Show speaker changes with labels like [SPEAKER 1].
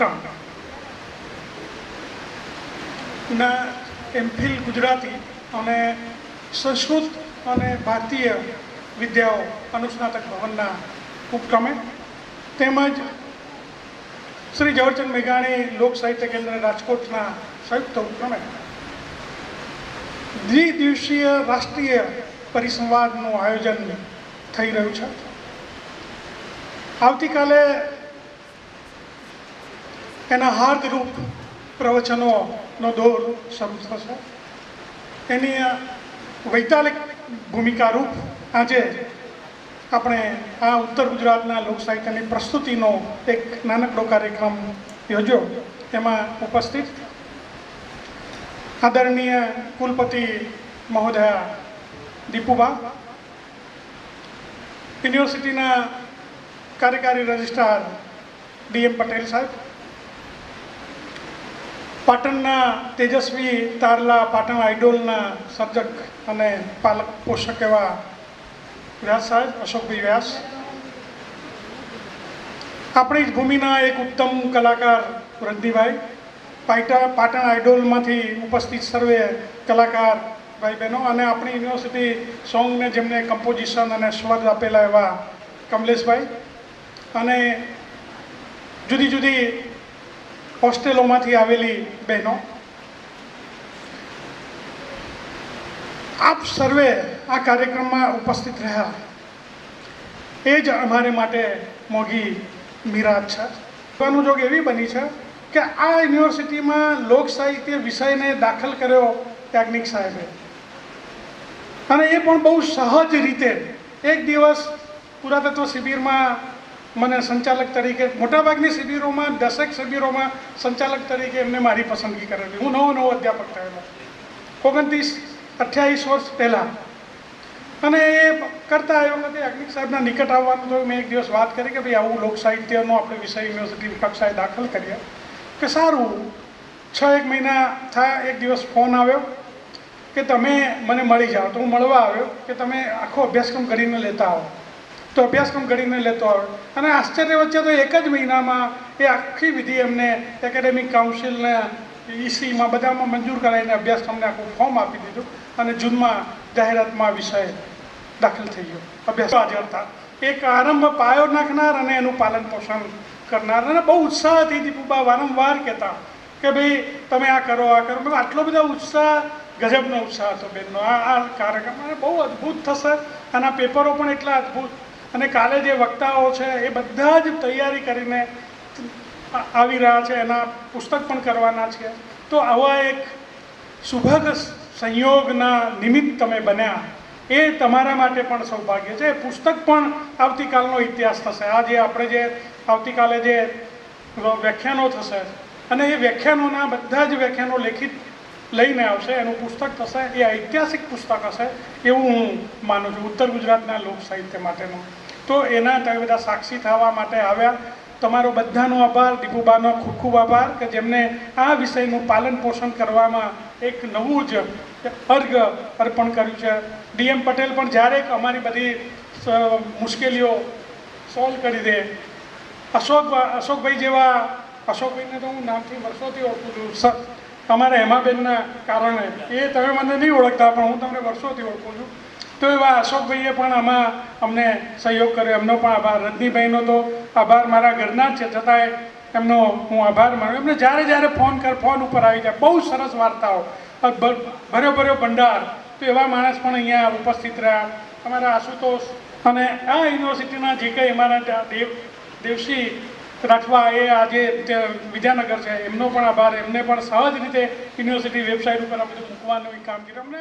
[SPEAKER 1] પાટણ ના એમફિલ ગુજરાતી અને સંસ્કૃત અને ભારતીય વિદ્યાઓ અનુસ્નાતક ભવનના ઉપક્રમે તેમજ શ્રી ઝવરચંદ મેઘાણી લોક સાહિત્ય કેન્દ્ર રાજકોટના સંયુક્ત ઉપક્રમે દ્વિદિવસીય રાષ્ટ્રીય પરિસંવાદનું આયોજન થઈ રહ્યું છે. આવતીકાલે એના હાર્દરૂપ પ્રવચનોનો દોર શરૂ થશે. એની વૈતાલિક ભૂમિકારૂપ આજે આપણે આ ઉત્તર ગુજરાતના લોક સાહિત્યની પ્રસ્તુતિનો એક નાનકડો કાર્યક્રમ યોજ્યો. એમાં ઉપસ્થિત આદરણીય કુલપતિ મહોદયા દીપુબા, યુનિવર્સિટીના કાર્યકારી રજિસ્ટ્રાર ડીએમ પટેલ સાહેબ પાટણના તેજસ્વી તારલા પાટણ આઇડોલના સર્જક અને પાલક પોષક એવા વ્યાસ સાહેબ, અશોકભાઈ વ્યાસ. આપણી જ ભૂમિના એક ઉત્તમ કલાકાર વૃદ્ધિભાઈ પાટા પાટણ આઇડોલમાંથી ઉપસ્થિત સર્વે કલાકાર ભાઈ બહેનો અને આપણી યુનિવર્સિટી સોંગને જેમને કમ્પોઝિશન અને સ્વર આપેલા એવા કમલેશભાઈ. અને જુદી જુદી હોસ્ટેલોમાંથી આવેલી બહેનો. આપ સર્વે આ કાર્યક્રમમાં ઉપસ્થિત રહ્યા. એ જ અમારે માટે મોગી મિરાજ છે. કહેવાનું જોગ એવી બની છે કે આ યુનિવર્સિટીમાં લોક સાહિત્ય વિષયને દાખલ કર્યો યાજ્ઞિક સાહેબે. અને એ પણ બહુ સહજ રીતે એક દિવસ પુરાતત્વ શિબિરમાં મને સંચાલક તરીકે, મોટાભાગની શિબિરોમાં, દસેક શિબિરોમાં સંચાલક તરીકે એમને મારી પસંદગી કરેલી. હું નવો નવો અધ્યાપક થયેલો ઓગણત્રીસ, અઠ્યાવીસ વર્ષ પહેલાં. અને એ કરતા એ વખતે અગ્નિક સાહેબના નિકટ આવવાનું તો મેં એક દિવસ વાત કરી કે ભાઈ, આવું લોક સાહિત્યનો આપણે વિષય યુનિવર્સિટી કક્ષાએ દાખલ કરીએ. કે સારું, છ એક મહિના થયા, એક દિવસ ફોન આવ્યો કે તમે મને મળી જાઓ. તો હું મળવા આવ્યો કે તમે આખો અભ્યાસક્રમ કરીને લેતા આવો. તો અભ્યાસક્રમ ઘડીને લેતો આવ્યો અને આશ્ચર્ય વચ્ચે તો એક જ મહિનામાં એ આખી વિધિ એમને એકેડેમિક કાઉન્સિલને ઈસીમાં બધામાં મંજૂર કરાવીને અભ્યાસક્રમને આખું ફોર્મ આપી દીધું અને જૂનમાં જાહેરાતમાં વિષય દાખલ થઈ ગયો. અભ્યાસ હાજર હતા એક આરંભ પાયો નાખનાર અને એનું પાલન પોષણ કરનાર. અને બહુ ઉત્સાહથી દીપુબા વારંવાર કહેતા કે ભાઈ તમે આ કરો આ કરો. મતલબ આટલો બધો ઉત્સાહ, ગજબનો ઉત્સાહ હતો બેનનો. આ આ કાર્યક્રમ, અને બહુ અદ્ભુત થશે. અને પેપરો પણ એટલા અદ્ભુત અને કાલે જે વક્તાઓ છે એ બધા જ તૈયારી કરીને આવી રહ્યા છે, એના પુસ્તક પણ કરવાના છે. તો આવા એક સુભગ સંયોગના નિમિત્ત તમે બન્યા, એ તમારા માટે પણ સૌભાગ્ય છે. પુસ્તક પણ આવતીકાલનો ઇતિહાસ થશે. આ જે આપણે જે આવતીકાલે જે વ્યાખ્યાનો થશે, અને એ વ્યાખ્યાનોના બધા જ વ્યાખ્યાનો લેખિત લઈને આવશે. એનું પુસ્તક થશે, એ ઐતિહાસિક પુસ્તક હશે એવું હું માનું છું. ઉત્તર ગુજરાતના લોક સાહિત્ય માટેનું. તો એના તમે બધા સાક્ષી થવા માટે આવ્યા. તમારો બધાનો આભાર, દીપુબાનો ખૂબ ખૂબ આભાર કે જેમને આ વિષયનું પાલન પોષણ કરવામાં એક નવું જ અર્ઘ અર્પણ કર્યું છે. ડીએમ પટેલ પણ જ્યારે અમારી બધી મુશ્કેલીઓ સોલ્વ કરી દે. અશોક અશોકભાઈ જેવા, અશોકભાઈને તો હું નામથી વર્ષોથી ઓળખું છું. સર તમારા હેમાબેનના કારણે. એ તમે મને નહીં ઓળખતા, પણ હું તમને વર્ષોથી ઓળખું છું. તો એવા અશોકભાઈએ પણ આમાં અમને સહયોગ કર્યો. એમનો પણ આભાર. રજનીભાઈનો તો આભાર મારા ઘરના જ છે. છતાંય એમનો હું આભાર માનું. એમને જ્યારે જ્યારે ફોન કર, ફોન ઉપર આવી જાય. બહુ સરસ વાર્તાઓ. ભર્યો ભર્યો ભંડાર. તો એવા માણસ પણ અહીંયા ઉપસ્થિત રહ્યા. અમારા આશુતોષ અને આ યુનિવર્સિટીના જે કંઈ અમારા દેવ દેવસી રાઠવા એ આજે વિદ્યાનગર છે, એમનો પણ આભાર. એમને પણ સહજ રીતે યુનિવર્સિટી વેબસાઇટ ઉપર આ બધું મૂકવાનું કામ કર્યું. અમને